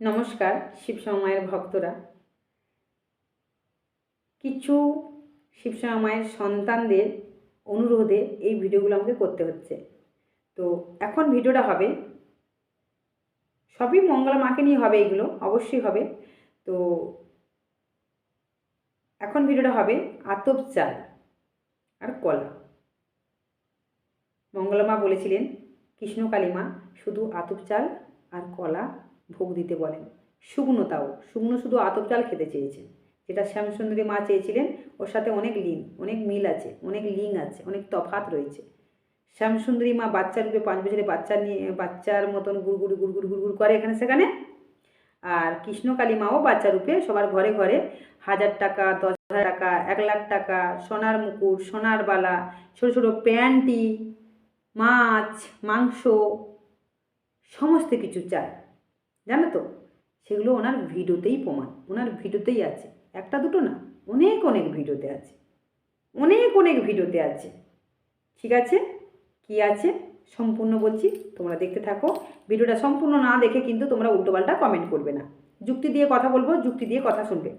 নমস্কার শিবশ্যামা মায়ের ভক্তরা। কিছু শিবশ্যামা মায়ের সন্তানদের অনুরোধে এই ভিডিওগুলো আমাকে করতে হচ্ছে। তো এখন ভিডিওটা হবে। সবই মঙ্গলা মাকে নিয়ে হবে এগুলো, অবশ্যই হবে। তো এখন ভিডিওটা হবে আতপ চাল আর কলা। মঙ্গলা মা বলেছিলেন, কৃষ্ণকালী মা, শুধু আতপ চাল আর কলা ভোগ দিতে বলেন। শুকনো তাও শুকনো শুধু আতপ চাল খেতে চেয়েছেন। যেটা শ্যামসুন্দরী মা চেয়েছিলেন, ওর সাথে অনেক লিঙ্ক অনেক মিল আছে, অনেক লিঙ্ক আছে, অনেক তফাত রয়েছে। শ্যামসুন্দরী মা বাচ্চা রূপে পাঁচ বছরের বাচ্চা নিয়ে, বাচ্চার মতন গুড়গুড়ি গুড়গুড়ি, গুড়গুড় করে এখানে সেখানে। আর কৃষ্ণকালী মাও বাচ্চা রূপে সবার ঘরে ঘরে হাজার টাকা, দশ হাজার টাকা, এক লাখ টাকা, সোনার মুকুট, সোনার বালা, ছোটো ছোটো প্যান্টি, মাছ, মাংস, সমস্ত কিছু চায়। জানো তো? সেগুলো ওনার ভিডিওতেই প্রমাণ, ওনার ভিডিওতেই আছে। একটা দুটো না, অনেক অনেক ভিডিওতে আছে। অনেক অনেক ভিডিওতে আছে। ঠিক আছে? কি আছে? সম্পূর্ণ বলছি, তোমরা দেখতে থাকো। ভিডিওটা সম্পূর্ণ না দেখে কিন্তু তোমরা উল্টোপাল্টা কমেন্ট করবে না। যুক্তি দিয়ে কথা বলব, যুক্তি দিয়ে কথা শুনবে।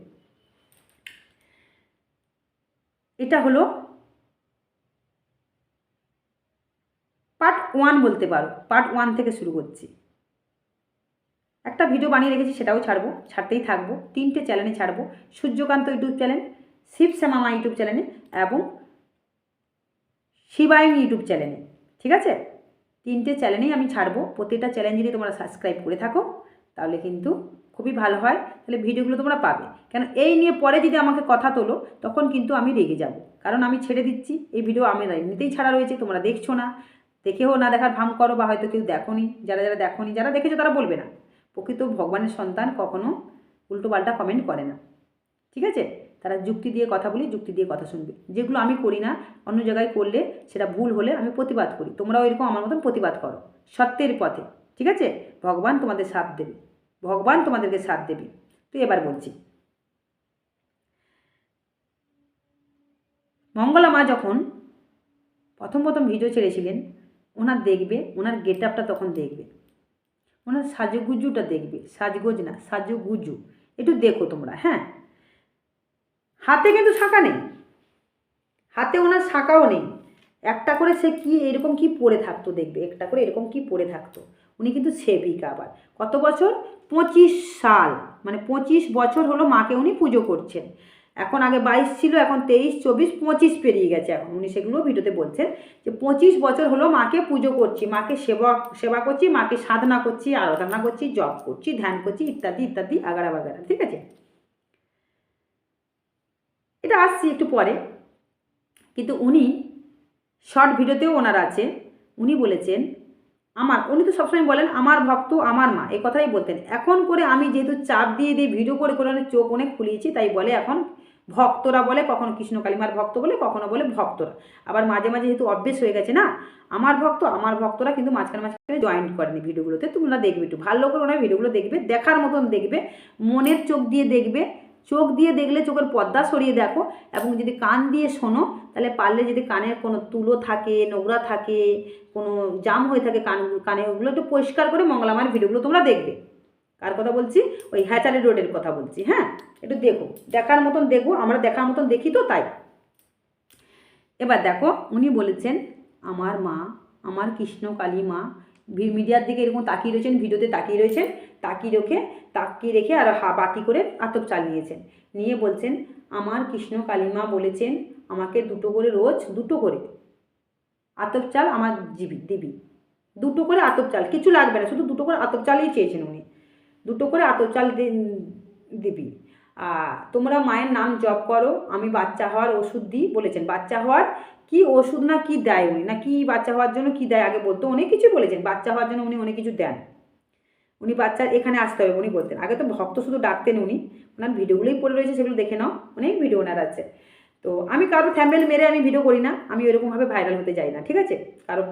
এটা হলো পার্ট ওয়ান বলতে পারো। পার্ট ওয়ান থেকে শুরু করছি। একটা ভিডিও বানিয়ে রেখেছি, সেটাও ছাড়বো, ছাড়তেই থাকব, তিনটে চ্যানেলে ছাড়বো, Suryakanta YouTube channel Shiv শ্যামামা YouTube চ্যানেলে এবং শিবায়ন ইউটিউব চ্যানেলে ঠিক আছে? তিনটে চ্যানেলেই আমি ছাড়বো প্রত্যেকটা চ্যানেল যদি তোমরা সাবস্ক্রাইব করে থাকো, তাহলে কিন্তু খুবই ভালো হয়, তাহলে ভিডিওগুলো তোমরা পাবে। কেন, এই নিয়ে পরে যদি আমাকে কথা তোলো, তখন কিন্তু আমি রেগে যাব। কারণ আমি ছেড়ে দিচ্ছি, এই ভিডিও আমি এমনিতেই ছাড়া রয়েছে, তোমরা দেখছ না, দেখেও না দেখার ভাম করো বা হয়তো কেউ দেখোনি, যারা যারা দেখোনি, যারা দেখেছ তারা বলবে না। প্রকৃত ভগবানের সন্তান কখনো উল্টোপাল্টা কমেন্ট করে না। ঠিক আছে? তারা যুক্তি দিয়ে কথা বলি, যুক্তি দিয়ে কথা শুনবে। যেগুলো আমি করি না, অন্য জায়গায় করলে সেটা ভুল হলে আমি প্রতিবাদ করি। তোমরাও এরকম আমার মতন প্রতিবাদ করো, সত্যের পথে। ঠিক আছে? ভগবান তোমাদের সাথ দেবে। ভগবান তোমাদেরকে সাথ দেবে। তো এবার বলছি। মঙ্গলা মা যখন প্রথম প্রথম ভিডিও ছেড়েছিলেন, ওনার দেখবে, ওনার গেট আপটা তখন দেখবে। ওনার সাজুগুজুটা দেখবে, সাজগোজ না, সাজুগুজু। একটু দেখো তোমরা হ্যাঁ? হাতে কিন্তু শাঁখা নেই। হাতে ওনার শাঁখাও নেই। একটা করে সে কি, এরকম কি পরে থাকতো দেখবে, একটা করে এরকম কি পরে থাকতো। উনি কিন্তু সেবিকা আবার। কত বছর? পঁচিশ সাল মানে পঁচিশ বছর হলো মাকে উনি পুজো করছেন। এখন আগে বাইশ ছিল, এখন তেইশ, চব্বিশ, পঁচিশ পেরিয়ে গেছে এখন। উনি সেগুলো ভিডিওতে বলছেন যে পঁচিশ বছর হলো মাকে পুজো করছি, মাকে সেবা সেবা করছি, মাকে সাধনা করছি, আরাধনা করছি, জপ করছি, ধ্যান করছি, ইত্যাদি ইত্যাদি, আগারা বাগারা, ঠিক আছে? এটা আসছি একটু পরে। কিন্তু উনি শর্ট ভিডিওতেও ওনার আছে। উনি বলেছেন, আমার উনি তো সবসময় বলেন, আমার ভক্ত, আমার মা। এই কথাই বলতেন। এখন করে আমি যেহেতু চাপ দিয়ে দিয়ে ভিডিও করে করে অনেক চোখ অনেক খুলিয়েছি তাই বলে এখন ভক্তরা বলে, কখনো কৃষ্ণ কালিমার ভক্ত বলে, কখনো বলে ভক্তরা। আবার মাঝে মাঝে যেহেতু অভ্যেস হয়ে গেছে না, আমার ভক্ত, আমার ভক্তরা কিন্তু মাঝখানে মাঝখানে জয়েন করেনি ভিডিওগুলোতে। তোমরা দেখবে একটু, ভালো করে ওনার ভিডিওগুলো দেখবে, দেখার মতন দেখবে, মনের চোখ দিয়ে দেখবে, চোখ দিয়ে দেখলে চোখের পর্দা সরিয়ে দেখো, এবং যদি কান দিয়ে শোনো, তাহলে পারলে যদি কানের কোনো তুলো থাকে, নোংরা থাকে, কোনো জাম হয়ে থাকে কান, কানে, ওগুলো একটু পরিষ্কার করে মঙ্গলামার ভিডিওগুলো তোমরা দেখবে। কার কথা বলছি? ওই হ্যাচারি রোডের কথা বলছি হ্যাঁ? একটু দেখো, দেখার মতন দেখো, আমরা দেখার মতন দেখি তো তাই। এবার দেখো, উনি বলেছেন, আমার মা, আমার কৃষ্ণ কালী মা মিডিয়ার দিকে এরকম তাকিয়ে রয়েছেন, ভিডিওতে তাকিয়ে রয়েছেন, তাকিয়ে রেখে তাকিয়ে রেখে আর হা বাটি করে আতপ চাল নিয়েছেন নিয়ে বলছেন, আমার কৃষ্ণ কালীমা বলেছেন, আমাকে দুটো করে রোজ, দুটো করে আতপ চাল আমার জিবি, দিবি। দুটো করে আতপ চাল, কিছু লাগবে না, শুধু দুটো করে আতপ চালই চেয়েছেন উনি। দুটো করে আতপ চাল দিবি। তোমরা মায়ের নাম জপ করো, আমি বাচ্চা হওয়ার ওষুধ দিই বলেছেন। বাচ্চা হওয়ার কি ওষুধ না কি দেয় উনি? না কি বাচ্চা হওয়ার জন্য কি দেয়? আগে বলতো, অনেক কিছু বলেছেন। বাচ্চা হওয়ার জন্য উনি অনেক কিছু দেন। উনি বাচ্চা এখানে আসতে হবে উনি বলতেন। আগে তো ভক্ত শুধু ডাকতেন উনি। ওনার ভিডিওগুলোই পড়ে রয়েছে, সেগুলো দেখে নাও। অনেক ভিডিও ওনার আছে। তো আমি কারও থ্যাম্বেল মেরে আমি ভিডিও করি না, আমি ওরকমভাবে ভাইরাল হতে যাই না, ঠিক আছে? কারও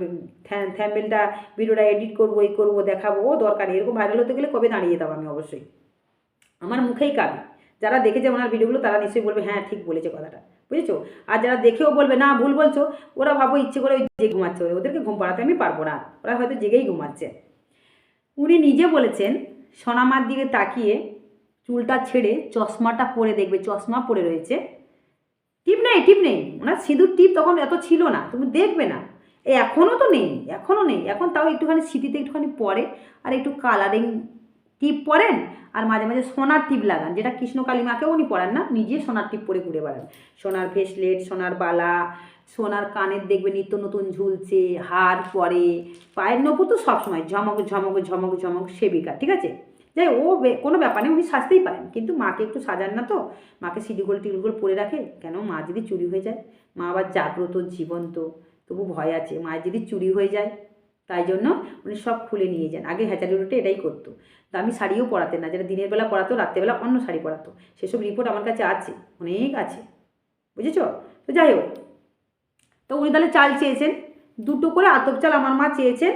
থ্যাম্বেলটা ভিডিওটা এডিট করব, এই করব, দেখাবো, ও দরকার এরকম ভাইরাল হতে গেলে কবে দাঁড়িয়ে যেতাম আমি অবশ্যই? আমার মুখেই কাবি যারা দেখেছে ওনার ভিডিওগুলো তারা নিশ্চয়ই বলবে হ্যাঁ ঠিক বলেছে কথাটা। বুঝেছ? আর যারা দেখেও বলবে, না, ভুল বলছো। ওরা ভাবো, ইচ্ছে করে ওই যে ঘুমাচ্ছে। ওদেরকে ঘুম পাড়াতে আমি পারব না। ওরা হয়তো জেগেই ঘুমাচ্ছে। উনি নিজে বলেছেন, সোনামার দিকে তাকিয়ে চুলটা ছেড়ে চশমাটা পরে দেখবে, চশমা পরে রয়েছে। টিপ নেই টিপ নেই। ওনার সিঁদুর টিপ তখন এত ছিল না, তুমি দেখবে না। এখনও তো নেই এখনও নেই। এখন তাও একটুখানি স্মৃতিতে একটুখানি পরে আর একটু কালারিং টিপ পরেন আর মাঝে মাঝে সোনার টিপ লাগান, যেটা কৃষ্ণ কালিমাকেও উনি পরান না, নিজে সোনার টিপ পরে ঘুরে বেড়ান। সোনার ভেসলেট সোনার বালা, সোনার কানের দেখবে নিত্য নতুন ঝুলছে, হার পরে, পায়ের নপুর তো সবসময় ঝমক ঝমক ঝমক ঝমক সেবিকা, ঠিক আছে? যাই ও কোনো ব্যাপার নেই, উনি সাজতেই পারেন। কিন্তু মাকে একটু সাজান না তো। মাকে সিডিগোল টিডিগোল পরে রাখে। কেন? মা যদি চুরি হয়ে যায়, মা আবার জাগ্রত, জীবন্ত। তবু ভয় আছে, মায়ের যদি চুরি হয়ে যায়, তাই জন্য উনি সব খুলে নিয়ে যান। আগে হ্যাচারি রুটে এটাই করতো। দামি শাড়িও পরাতেন না। যেটা দিনের বেলা পরাতো, রাত্রেবেলা অন্য শাড়ি পরাতো। সেসব রিপোর্ট আমার কাছে আছে, অনেক আছে। বুঝেছ? তো যাই হোক। তো উনি তাহলে চাল চেয়েছেন। দুটো করে আতপ চাল আমার মা চেয়েছেন।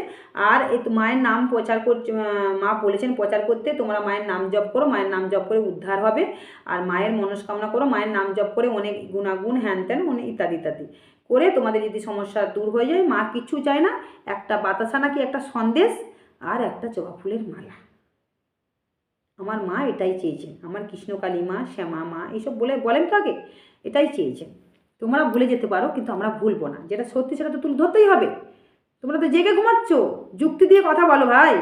আর মায়ের নাম প্রচার আহ, মা বলেছেন প্রচার করতে। তোমরা মায়ের নাম জপ করো মায়ের নাম জপ করে উদ্ধার হবে। আর মায়ের মনস্কামনা করো মায়ের নাম জপ করে অনেক গুণাগুণ হ্যান ত্যান অনেক ইত্যাদি ইত্যাদি করে তোমাদের যদি সমস্যা দূর হয়ে যায় মা কিচ্ছু চায় না। একটা বাতাসা নাকি একটা সন্দেশ আর একটা জবা ফুলের মালা। আমার মা এটাই চেয়েছেন। আমার কৃষ্ণকালী মা শ্যামা মা এইসব বলে বলেন তো আগে। এটাই চেয়েছেন। তোমরা ভুলে যেতে পারো, কিন্তু আমরা ভুলবো না। যেটা সত্যি সেটা তো তুলে ধরতেই হবে। তোমরা তো জেগে ঘুমাচ্ছ। যুক্তি দিয়ে কথা বলো ভাই।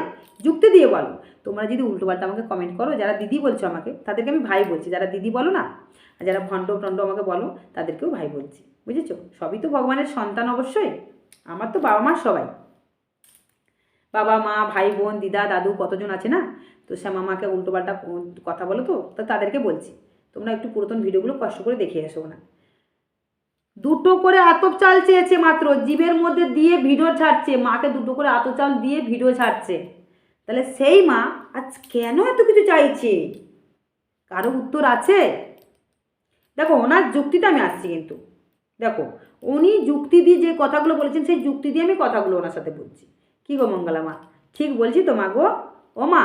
যুক্তি দিয়ে বলো। তোমরা যদি উল্টোপাল্টা আমাকে কমেন্ট করো, যারা দিদি বলছো আমাকে, তাদেরকে আমি ভাই বলছি। যারা দিদি বলো না, আর যারা ভণ্ড টণ্ড আমাকে বলো, তাদেরকেও ভাই বলছি। বুঝেছ? সবই তো ভগবানের সন্তান অবশ্যই। আমার তো বাবা মা সবাই। বাবা মা, ভাই বোন, দিদা, দাদু কতজন আছে না? তো শ্যামা মাকে উল্টোপাল্টা কথা বলো তো তাদেরকে বলছি। তোমরা একটু পুরাতন ভিডিওগুলো কষ্ট করে দেখে এসো না। দুটো করে আতপ চাল চেয়েছে মাত্র, জীবের মধ্যে দিয়ে ভিডিও ছাড়ছে, মাকে দুটো করে আতপ চাল দিয়ে ভিডিও ছাড়ছে। তাহলে সেই মা আজ কেন এত কিছু চাইছে? কারও উত্তর আছে? দেখো, ওনার যুক্তিতে আমি আসছি কিন্তু। দেখো, উনি যুক্তি দিয়ে যে কথাগুলো বলেছেন, সেই যুক্তি দিয়ে আমি কথাগুলো ওনার সাথে বলছি। কী গো মঙ্গলা মা? ঠিক বলছি তো মা গো? ও মা,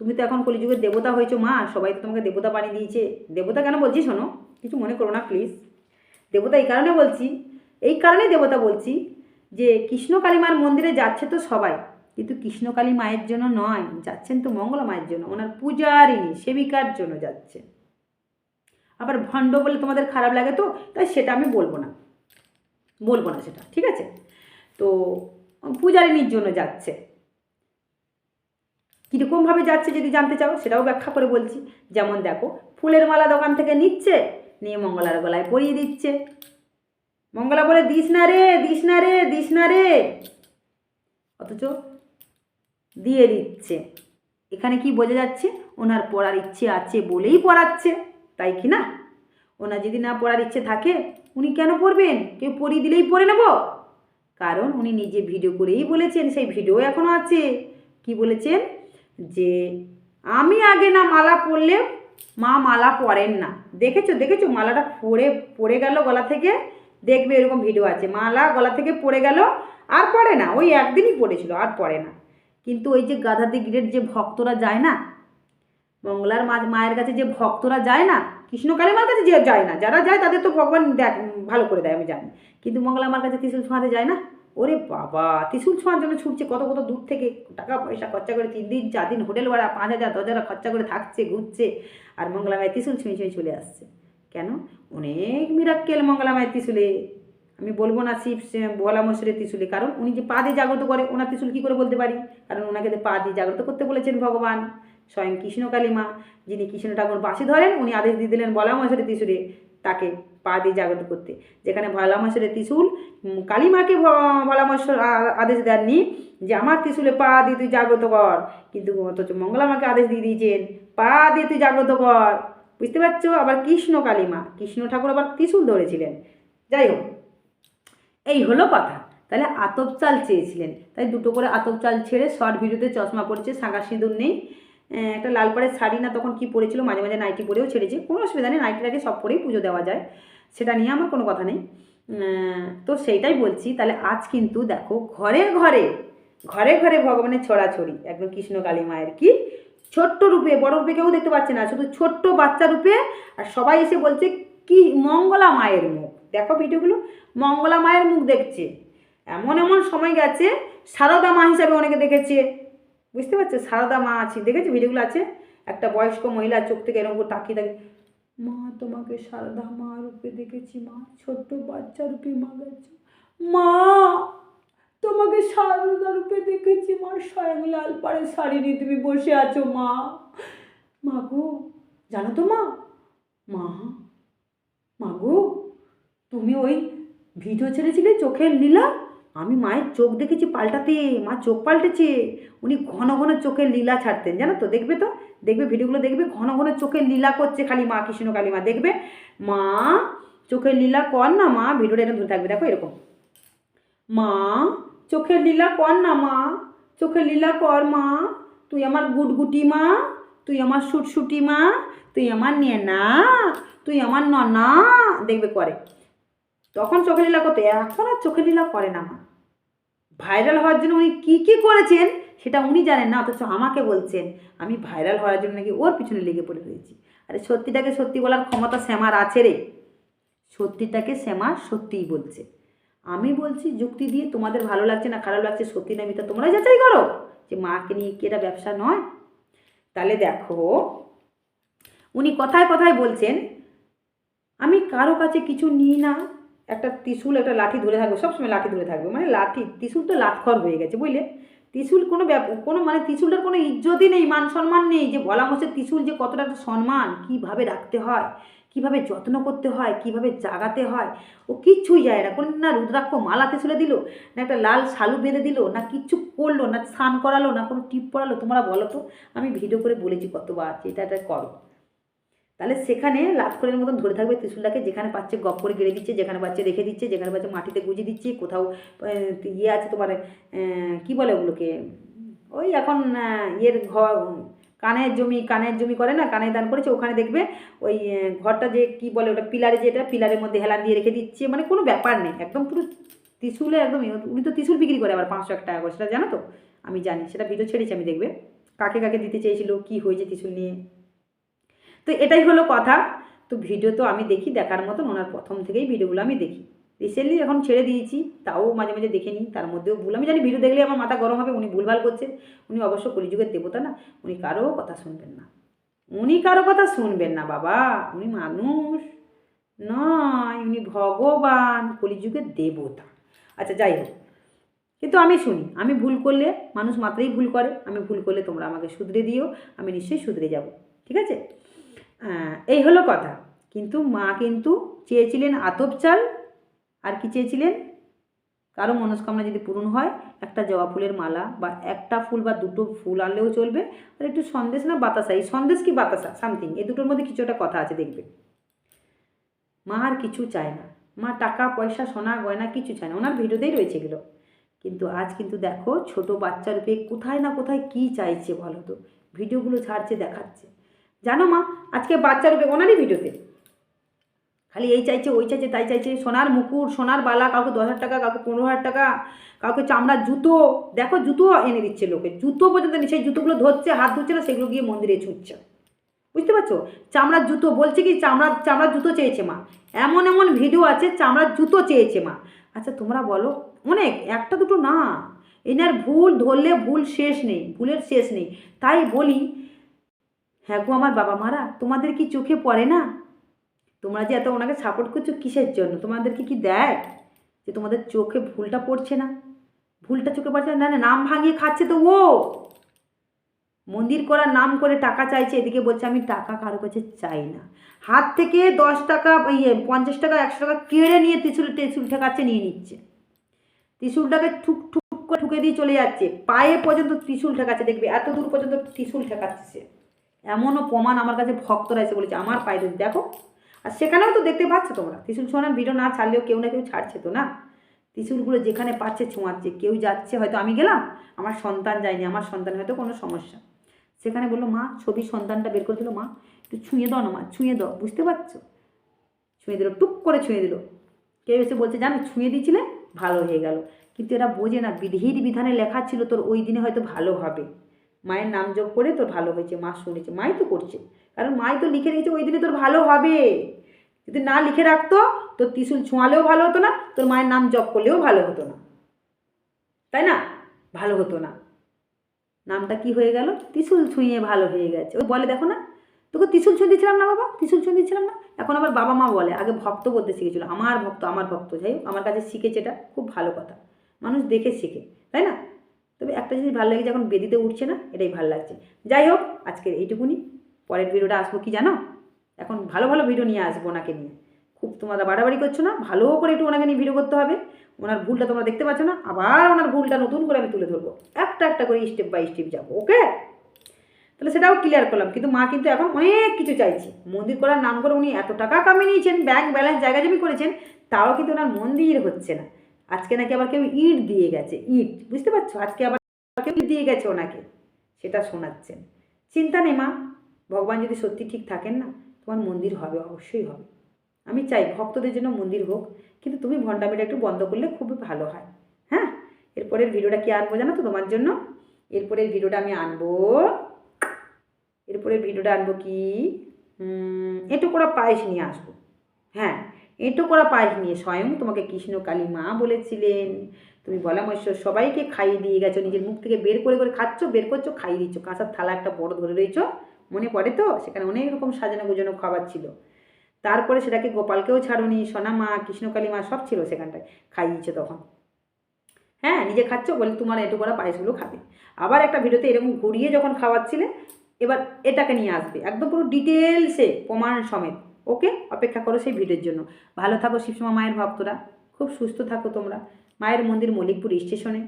তুমি তো এখন কলিযুগের দেবতা হয়েছো মা, সবাই তো তোমাকে দেবতা বানিয়ে দিয়েছে। দেবতা কেন বলছি শোনো, কিছু মনে করো না প্লিজ দেবতা এই কারণে বলছি, এই কারণে দেবতা বলছি যে কৃষ্ণ কালীমার মন্দিরে যাচ্ছে তো সবাই, কিন্তু কৃষ্ণকালী মায়ের জন্য নয়, যাচ্ছেন তো মঙ্গলা মায়ের জন্য, ওনার পূজারিনী সেবিকার জন্য যাচ্ছে। আবার ভণ্ড বলে তোমাদের খারাপ লাগে তো, তাই সেটা আমি বলব না বলব না সেটা, ঠিক আছে? তো পূজারিনীর জন্য যাচ্ছে। কীরকমভাবে যাচ্ছে যদি জানতে চাও, সেটাও ব্যাখ্যা করে বলছি। যেমন দেখো, ফুলের মালা দোকান থেকে নিচ্ছে নিয়ে মঙ্গলার গলায় পরিয়ে দিচ্ছে। মঙ্গলা বলে, দিস না রে, দিস না রে, দিস না রে। অথচ দিয়ে দিচ্ছে। এখানে কি বোঝা যাচ্ছে? ওনার পড়ার ইচ্ছে আছে বলেই পড়াচ্ছে, তাই কি না? ওনার যদি না পড়ার ইচ্ছে থাকে, উনি কেন পড়বেন? কেউ পড়িয়ে দিলেই পড়ে নেব। কারণ উনি নিজে ভিডিও করেই বলেছেন, সেই ভিডিও এখনও আছে। কি বলেছেন? যে, আমি আগে না মালা পরলে মা মালা পরেন না। দেখেছ দেখেছ? মালাটা পরে পড়ে গেল গলা থেকে? দেখবে এরকম ভিডিও আছে। মালা গলা থেকে পড়ে গেল, আর পড়ে না। ওই একদিনই পড়েছিল আর পড়ে না। কিন্তু ওই যে গাধাতে গিরের যে ভক্তরা যায় না, মঙ্গলার মা মায়ের কাছে যে ভক্তরা যায় না কৃষ্ণকালী মার কাছে যে যায় না, যারা যায় তাদের তো ভগবান দেখ ভালো করে দেয়, আমি জানি। কিন্তু মঙ্গলা মার কাছে ত্রিশুল ছোঁয়াতে যায় না? ওরে বাবা, ত্রিশুল ছোঁয়ার জন্য ছুটছে, কত কত দূর থেকে টাকা পয়সা খরচা করে তিন দিন, চার দিন হোটেল ভাড়া, পাঁচ হাজার, দশ হাজার খরচা করে থাকছে, ঘুরছে আর মঙ্গলা মায়ের ত্রিশুল ছুঁয়ে ছুঁয়ে চলে আসছে। কেন? অনেক মিরাক্কেল মঙ্গলা মায়ের ত্রিশুলে। আমি বলব না শিব বলা মশুরের ত্রিশুলে, কারণ উনি যে পা দিয়ে জাগ্রত করে, ওনার ত্রিশুল কী করে বলতে পারি? কারণ ওনাকে পা দিয়ে জাগ্রত করতে বলেছেন ভগবান, স্বয়ং কৃষ্ণকালী মা যিনি কৃষ্ণ ঠাকুর বাসি ধরেন, উনি আদেশ দিয়ে দিলেন বলা মশুরের ত্রিশুলে, তাকে পা দিয়ে জাগ্রত করতে। যেখানে ভোলা মশুরের ত্রিশুল উম, কালী মাকে ভ- ভোলা মশুর আ- আদেশ দেননি যে আমার ত্রিশুলে পা দিয়ে তুই জাগ্রত কর। কিন্তু অথচ মঙ্গলা মাকে আদেশ দিয়ে দিয়েছেন পা দিয়ে তুই জাগ্রত কর। বুঝতে পারছ? আবার কৃষ্ণ কালীমা কৃষ্ণ ঠাকুর আবার ত্রিশূল ধরেছিলেন। যাই হোক এই হলো কথা। তাহলে আতপ চাল চেয়েছিলেন। তাই দুটো করে আতপ চাল ছেড়ে শর্ট ভিডিওতে চশমা পড়েছে সাঁকা সিঁদুর নেই। একটা লাল পাড়ের শাড়ি না তখন কি পরেছিল? মাঝে মাঝে নাইটি পরেও ছেড়েছে। কোনো অসুবিধা নেই নাইটি টাইটি সব পরেই পুজো দেওয়া যায়। সেটা নিয়ে আমার কোনো কথা নেই। তো সেইটাই বলছি। তাহলে আজ কিন্তু দেখো, ঘরে ঘরে ঘরে ঘরে ভগবানের ছড়াছড়ি। একদম কৃষ্ণ কালী মায়ের কি ছোট্ট রূপে, বড় রূপে কেউ দেখতে পাচ্ছে না। শুধু ছোট্ট বাচ্চা রূপে আর সবাই এসে বলছে, কি মঙ্গলা মায়ের মুখ। দেখো ভিডিওগুলো, মঙ্গলা মায়ের মুখ দেখছে। এমন এমন সময় গেছে, সারদা মা হিসাবে অনেকে দেখেছে। বুঝতে পারছ? সারদা মা আছে। দেখেছি ভিডিওগুলো আছে? একটা বয়স্ক মহিলা চোখ থেকে এরকম তাকিয়ে থাকে। মা, তোমাকে সারদা মা রূপে দেখেছি মা। ছোট্ট বাচ্চা রূপে মা গেছে। মা, তোমাকে সারদা রূপে দেখেছি মা। স্বয়ং লাল পাড়ে শাড়ি নিয়ে তুমি বসে আছো মা। মা গো, জানো তো মা? মা মা গো, তুমি ওই ভিডিও ছেড়েছিলে চোখের লীলা? আমি মায়ের চোখ দেখেছি পাল্টাতে, মা চোখ পাল্টেছে। উনি ঘন ঘন চোখের লীলা ছাড়তেন, জানো তো? দেখবে তো? দেখবে, ভিডিওগুলো দেখবে? ঘন ঘন চোখের লীলা করছে খালি মা, কৃষ্ণ কালী মা দেখবে? মা, চোখের লীলা কর না মা, ভিডিওটা এরকম ধরে থাকবে। দেখো, এরকম। মা, চোখের লীলা কর না মা, চোখের লীলা কর মা। তুই আমার গুটগুটি মা, তুই আমার সুটসুটি মা, তুই আমার নেনা, তুই আমার ননা। দেখবে, করে। তখন চোখে লীলা করতো, এখন আর চোখে লীলা করে না মা। ভাইরাল হওয়ার জন্য উনি কী কী করেছেন, সেটা উনি জানেন না, অথচ আমাকে বলছেন। আমি ভাইরাল হওয়ার জন্য নাকি ওর পিছনে লেগে পড়ে রয়েছি। আরে সত্যিটাকে সত্যি বলার ক্ষমতা শ্যামার আছে রে। সত্যিটাকে শ্যামা সত্যিই বলছে। আমি বলছি, যুক্তি দিয়ে তোমাদের ভালো লাগছে না খারাপ লাগছে সত্যি না মিথ্যা তোমরা যাচাই করো যে মাকে নিয়ে কি এটা ব্যবসা নয়। তাহলে দেখো, উনি কথায় কথায় বলছেন, আমি কারও কাছে কিছু নিই না একটা ত্রিশূল, একটা লাঠি ধরে থাকবে, সবসময় লাঠি ধরে থাকবে। মানে লাঠি, ত্রিশূল তো লাটখর হয়ে গেছে, বুঝলে? ত্রিশূল কোনো ব্যাপ- কোনো মানে ত্রিশূলটার কোনো ইজ্জতই নেই মান সম্মান নেই, যে বলা মোষের ত্রিশূল যে কতটা সম্মান, কীভাবে রাখতে হয়, কীভাবে যত্ন করতে হয়, কীভাবে জাগাতে হয়, ও কিচ্ছুই যায় না। কোনো না রুদ্রাক্ষ মালাতে ত্রিশূলে দিল, না একটা লাল শালু বেঁধে দিল, না কিচ্ছু করল, না স্নান করালো, না কোনো টিপ পড়ালো। তোমরা বলো তো, আমি ভিডিও করে বলেছি কতবার যে এটা এটা করো তাহলে সেখানে লাটখড়ের মতন ধরে থাকবে ত্রিশুলটাকে, যেখানে পাচ্ছে গপ করে গেড়ে দিচ্ছে, যেখানে পাচ্ছে রেখে দিচ্ছে, যেখানে পাচ্ছে মাটিতে গুঁজে দিচ্ছে, কোথাও ইয়ে আছে তোমার কি বলে ওগুলোকে? ওই এখন ইয়ের ঘর কানের জমি কানের জমি করে না, কানের দান করেছে, ওখানে দেখবে ওই ঘরটা যে কি বলে ওটা পিলারে যেটা, পিলারের মধ্যে হেলান দিয়ে রেখে দিচ্ছে মানে কোনো ব্যাপার নেই, একদম পুরো ত্রিশুলে একদম। উনি তো ত্রিশুল বিক্রি করে আবার পাঁচশো এক টাকা করে, সেটা জানো তো? আমি জানি, সেটা ভিডিও ছেড়েছি, আমি দেখবে। কাকে কাকে দিতে চেয়েছিল, কি হয়েছে ত্রিশুল নিয়ে? তো এটাই হলো কথা। তো ভিডিও তো আমি দেখি, দেখার মতন ওনার প্রথম থেকেই ভিডিওগুলো আমি দেখি। রিসেন্টলি এখন ছেড়ে দিয়েছি, তাও মাঝে মাঝে দেখে নিই, তার মধ্যেও ভুল। আমি জানি ভিডিও দেখলে আমার মাথা গরম হবে, উনি ভুলভাল করছেন উনি অবশ্য কলিযুগের দেবতা না, উনি কারও কথা শুনবেন না। উনি কারও কথা শুনবেন না, বাবা। উনি মানুষ নয়, উনি ভগবান, কলিযুগের দেবতা। আচ্ছা যাই হোক। কিন্তু আমি শুনি, আমি ভুল করলে মানুষ মাত্রই ভুল করে। আমি ভুল করলে তোমরা আমাকে শুধরে দিও, আমি নিশ্চয়ই শুধরে যাব। ঠিক আছে? এই হলো কথা। কিন্তু মা কিন্তু চেয়েছিলেন আতপ চাল। আর কি চেয়েছিলেন? কারও মনস্কামনা যদি পূরণ হয়, একটা জবা ফুলের মালা বা একটা ফুল বা দুটো ফুল আনলেও চলবে। আর একটু সন্দেশ না বাতাসা, এই সন্দেশ কি বাতাসা? সামথিং। এই দুটোর মধ্যে কিছু একটা কথা আছে, দেখবে। মা আর কিছু চায় না। মা টাকা, পয়সা, সোনা, গয়না কিছু চায় না। ওনার ভিডিওতেই রয়েছে এগুলো। কিন্তু আজ কিন্তু দেখো, ছোট বাচ্চার রূপে কোথায় না কোথায় কি চাইছে বলো তো? ভিডিওগুলো ছাড়ছে, দেখাচ্ছে। জানো মা, আজকে বাচ্চা রূপে ওনারই ভিডিওতে। খালি এই চাইছে, ওই চাইছে, তাই চাইছে, সোনার মুকুট, সোনার বালা, কাউকে দশ হাজার টাকা, কাউকে পনেরো হাজার টাকা, কাউকে চামড়ার জুতো। দেখো, জুতো এনে দিচ্ছে লোকে। জুতো পর্যন্ত সেই জুতোগুলো ধরছে, হাত ধুচ্ছে না, সেগুলো গিয়ে মন্দিরে ছুটছে। বুঝতে পারছ? চামড়ার জুতো, বলছে কি, চামড়ার চামড়ার জুতো চেয়েছে মা। এমন এমন ভিডিও আছে, চামড়ার জুতো চেয়েছে মা। আচ্ছা তোমরা বলো, অনেক, একটা দুটো না। এনার ভুল ধরলে ভুল শেষ নেই, ভুলের শেষ নেই। তাই বলি হ্যাঁ গো আমার বাবা মারা, তোমাদের কি চোখে পড়ে না? তোমরা যে এত ওনাকে সাপোর্ট করছ কিসের জন্য? তোমাদেরকে কি দেয়? যে তোমাদের চোখে ভুলটা পড়ছে না? ভুলটা চোখে পড়ছে না? না নাম ভাঙিয়ে খাচ্ছে তো ও। মন্দির করার নাম করে টাকা চাইছে, এদিকে বলছে, আমি টাকা কারও কাছে চাই না। হাত থেকে দশ টাকা ইয়ে পঞ্চাশ টাকা, একশো টাকা কেড়ে নিয়ে ত্রিশুল ত্রিশুল ঠেকাচ্ছে, নিয়ে নিচ্ছে। ত্রিশুলটাকে ঠুক ঠুক করে ঠুকে দিয়ে চলে যাচ্ছে। পায়ে পর্যন্ত ত্রিশুল ঠেকাচ্ছে, দেখবে এত দূর পর্যন্ত ত্রিশুল ঠেকাচ্ছে এমনও প্রমাণ আমার কাছে ভক্তরা এসে বলেছে, আমার পায়ে ধরে দেখো, আর সেখানেও তো দেখতে পাচ্ছ তোমরা। ত্রিশুল ছোঁয়ানোর ভিডিও না ছাড়লেও কেউ না কেউ ছাড়ছে তো না? ত্রিশুলগুলো যেখানে পাচ্ছে ছোঁয়াচ্ছে, কেউ যাচ্ছে, হয়তো আমি গেলাম, আমার সন্তান যায়নি, আমার সন্তান হয়তো কোনো সমস্যা। সেখানে বলল, মা ছবি সন্তানটা বের করে দিল, মা, একটু ছুঁয়ে দাও না, মা, ছুঁয়ে দাও, বুঝতে পারছ? ছুঁয়ে দিল, টুক করে ছুঁয়ে দিল। কেউ এসে বলছে, জানো, ছুঁয়ে দিয়েছিলে, ভালো হয়ে গেল। কিন্তু এরা বোঝে না, বিধির বিধানে লেখা ছিল, তোর ওই দিনে হয়তো ভালো হবে। মায়ের নাম যোগ করে তোর ভালো হয়েছে, মা শুনেছে, মাই তো করছে। কারণ মাই তো লিখে রেখেছে, ওই দিনে তোর ভালো হবে। যদি না লিখে রাখতো, তোর ত্রিশুল ছোঁয়ালেও ভালো হতো না, তোর মায়ের নাম জপ করলেও ভালো হতো না। তাই না? ভালো হতো না। নামটা কি হয়ে গেল? ত্রিশুল ছুঁয়ে ভালো হয়ে গেছে। ও বলে, দেখো না, তোকে ত্রিশুল ছুঁয়ে দিয়েছিলাম না বাবা? ত্রিশুল ছুঁয়ে দিয়েছিলাম না? এখন আবার বাবা মা বলে, আগে ভক্ত বলতে শিখেছিল, আমার ভক্ত আমার ভক্ত। যাই আমার কাছে শিখেছে এটা, খুব ভালো কথা। মানুষ দেখে শিখে, তাই না? তবে একটা জিনিস ভালো লাগে যখন বেদিতে উঠছে না, এটাই ভালো লাগছে। যাই হোক, আজকের এইটুকুনি। পরের ভিডিওটা আসব কি জানো? এখন ভালো ভালো ভিডিও নিয়ে আসব ওনাকে নিয়ে। খুব তোমরা বাড়াবাড়ি করছ না, ভালো করে একটু ওনাকে নিয়ে ভিডিও করতে হবে। ওনার ভুলটা তোমরা দেখতে পাচ্ছ না, আবার ওনার ভুলটা নতুন করে আমি তুলে ধরবো। একটা একটা করে স্টেপ বাই স্টেপ যাব, ওকে? তাহলে সেটাও ক্লিয়ার করলাম, কিন্তু মা কিন্তু এখন অনেক কিছু চাইছে। মন্দির করার নাম করে উনি এত টাকা কামিয়ে নিয়েছেন ব্যাংক ব্যালেন্স জায়গা জমি করেছেন, তাও কিন্তু ওনার মন্দির হচ্ছে না। আজকে নাকি আবার কেউ ইট দিয়ে গেছে ইট বুঝতে পারছ? আজকে আবার কেউ ইট দিয়ে গেছে ওনাকে সেটা শোনাচ্ছেন। চিন্তা নেই মা ভগবান যদি সত্যি ঠিক থাকেন না তোমার মন্দির হবে অবশ্যই হবে। আমি চাই ভক্তদের জন্য মন্দির হোক কিন্তু তুমি ভণ্ডামিটা একটু বন্ধ করলে খুবই ভালো হয়। হ্যাঁ? এরপরের ভিডিওটা কি আনব জানো তো তোমার জন্য? এরপরের ভিডিওটা আমি আনব এরপরের ভিডিওটা আনব কি? উম, করা পায়েস নিয়ে আসব। হ্যাঁ? এঁটো করা পায়েস নিয়ে স্বয়ং তোমাকে কৃষ্ণ কালী মা বলেছিলেন। তুমি বলা মহেশ্বর সবাইকে খাইয়ে দিয়ে গেছো, নিজের মুখ থেকে বের করে করে খাচ্ছ, বের করছ, খাইয়ে দিচ্ছ। কাঁচার থালা একটা বড় ধরে রয়েছো, মনে পড়ে তো? সেখানে অনেক রকম সাজানো গোজানো খাবার ছিল। তারপরে সেটাকে গোপালকেও ছাড়ুনি, সোনা মা, কৃষ্ণকালী মা সব ছিল সেখানটায় খাইয়েছে তখন। হ্যাঁ নিজে খাচ্ছ বলে তোমার এটু করা পায়েসগুলো খাবে। আবার একটা ভিডিওতে এরকম ঘুরিয়ে যখন খাওয়াচ্ছিলে, এবার এটাকে নিয়ে আসবে। একদম পুরো ডিটেলসে প্রমাণ সমেত। ওকে অপেক্ষা করো সেই ভিডিওর জন্য। ভালো থাকো শিবসমা মায়ের ভক্তরা। খুব সুস্থ থাকো তোমরা। মায়ের মন্দির মল্লিকপুর স্টেশনে।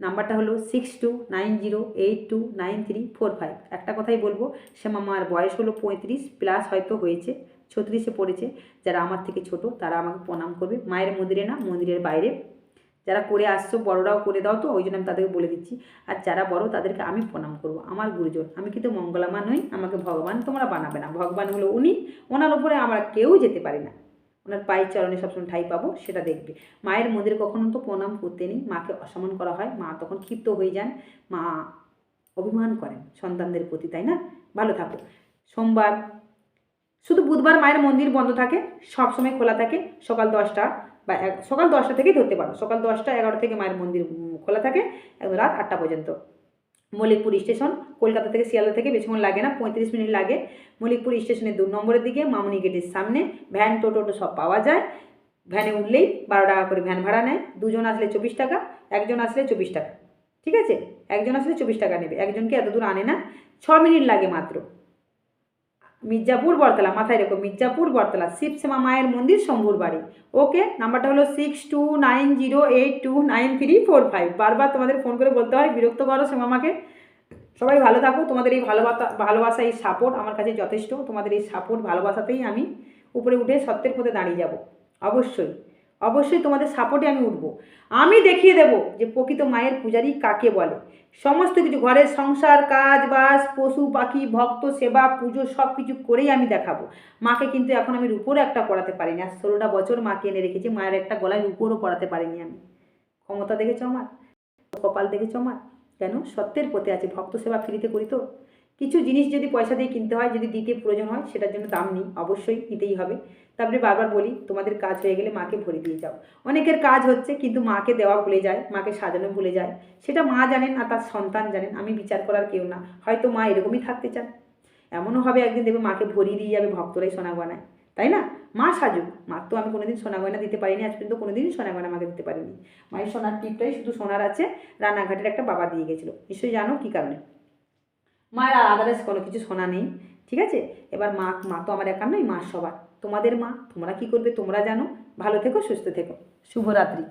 নাম্বারটা হলো six two nine zero eight two nine three four five একটা কথাই বলব, শ্যামা মার বয়স হলো পঁয়ত্রিশ প্লাস হয়তো হয়েছে, ছত্রিশে পড়েছে। যারা আমার থেকে ছোট, তারা আমাকে প্রণাম করবে। মায়ের মন্দিরে না, মন্দিরের বাইরে যারা করে আসছো, বড়রাও করে দাও তো, ওই জন্য আমি তাদেরকে বলে দিচ্ছি। আর যারা বড়, তাদেরকে আমি প্রণাম করব। আমার গুরুজন, আমি কিন্তু মঙ্গলামা নই, আমাকে ভগবান তোমরা বানাবে না। ভগবান হলো উনি, ওনার উপরে আমরা কেউ যেতে পারি না। ওনার পায়ের চরণে সবসময় ঠাই পাবো, সেটা দেখবে। মায়ের মন্দিরে কখনো তো প্রণাম করতে নেই। মাকে অসম্মান করা হয়, মা তখন ক্ষিপ্ত হয়ে যান। মা অভিমান করেন সন্তানদের প্রতি, তাই না? ভালো থাকো। সোমবার শুধু বুধবার মায়ের মন্দির বন্ধ থাকে, সব সময় খোলা থাকে, সকাল দশটা বা সকাল দশটা থেকেই ধরতে পারো। সকাল দশটা এগারো থেকে মায়ের মন্দির খোলা থাকে, একদম রাত আটটা পর্যন্ত। মল্লিকপুর স্টেশন, কলকাতা থেকে শিয়ালদা থেকে বেশিক্ষণ লাগে না, পঁয়ত্রিশ মিনিট লাগে। মল্লিকপুর স্টেশনের দু নম্বরের দিকে মামনি গেটের সামনে ভ্যান, টোটো টোটো সব পাওয়া যায়। ভ্যানে উঠলেই বারো টাকা করে ভ্যান ভাড়া নেয়। দুজন আসলে চব্বিশ টাকা, একজন আসলে চব্বিশ টাকা। ঠিক আছে? একজন আসলে চব্বিশ টাকা নেবে। একজনকে এত দূর আনে না। ছ মিনিট লাগে মাত্র। মির্জাপুর বরতলা, মাথায় রেখো, মির্জাপুর বরতলা, শিবসেমা মায়ের মন্দির শম্ভুর বাড়ি। ওকে, নাম্বারটা হলো six two nine zero eight two nine three four five বারবার তোমাদের ফোন করে বলতে হয়, বিরক্ত করো শ্যামামাকে সবাই ভালো থাকো, তোমাদের এই ভালোবাসা ভালোবাসা, এই সাপোর্ট আমার কাছে যথেষ্ট। তোমাদের এই সাপোর্ট ভালোবাসাতেই আমি উপরে উঠে সত্যের পথে দাঁড়িয়ে যাব, অবশ্যই। অবশ্যই তোমাদের সাপোর্টে আমি উঠবো। আমি দেখিয়ে দেব যে প্রকৃত মায়ের পূজারী কাকে বলে। সমস্ত কিছু, ঘরের সংসার, কাজ, বাস, পশু, পাখি, ভক্ত, সেবা, পুজো সব কিছু করেই আমি দেখাবো। মাকে কিন্তু এখন আমি রূপোরও একটা পড়াতে পারিনি। আর ষোলোটা বছর মাকে এনে রেখেছি, মায়ের একটা গলায় রূপোরও পড়াতে পারিনি আমি। ক্ষমতা দেখেছ আমার? কপাল দেখেছ আমার? কেন? সত্যের পথে আছে। ভক্ত সেবা ফ্রিতে করি তো। কিছু জিনিস যদি পয়সা দিয়ে কিনতে হয়, যদি দিতে প্রয়োজন হয়, সেটার জন্য দাম নেই, অবশ্যই নিতেই হবে। তারপরে বারবার বলি, তোমাদের কাজ হয়ে গেলে মাকে ভরে দিয়ে যাও। অনেকের কাজ হচ্ছে কিন্তু মাকে দেওয়া ভুলে যায়, মাকে সাজানো ভুলে যায়। সেটা মা জানেন আর তার সন্তান জানেন, আমি বিচার করার কেউ না। হয়তো মা এরকমই থাকতে চান। এমনও হবে একদিন দেবে মাকে ভরিয়ে দিয়ে যাবে ভক্তরাই সোনা গয়নায় তাই না? মা সাজুক। মার তো আমি কোনোদিন সোনা গয়না দিতে পারিনি, আজ পর্যন্ত কোনোদিনই সোনা গয়না আমাকে দিতে পারিনি। মায়ের সোনার টিপটাই শুধু সোনার আছে, রান্নাঘাটের একটা বাবা দিয়ে গেছিল। নিশ্চয়ই জানো কী কারণে? মায়ের আর আদারেস কোনো কিছু শোনা নেই, ঠিক আছে? এবার মা মা তো আমার একার নয় মা সবার। তোমাদের মা, তোমরা কি করবে? তোমরা জানো। ভালো থেকো, সুস্থ থেকো। শুভরাত্রি।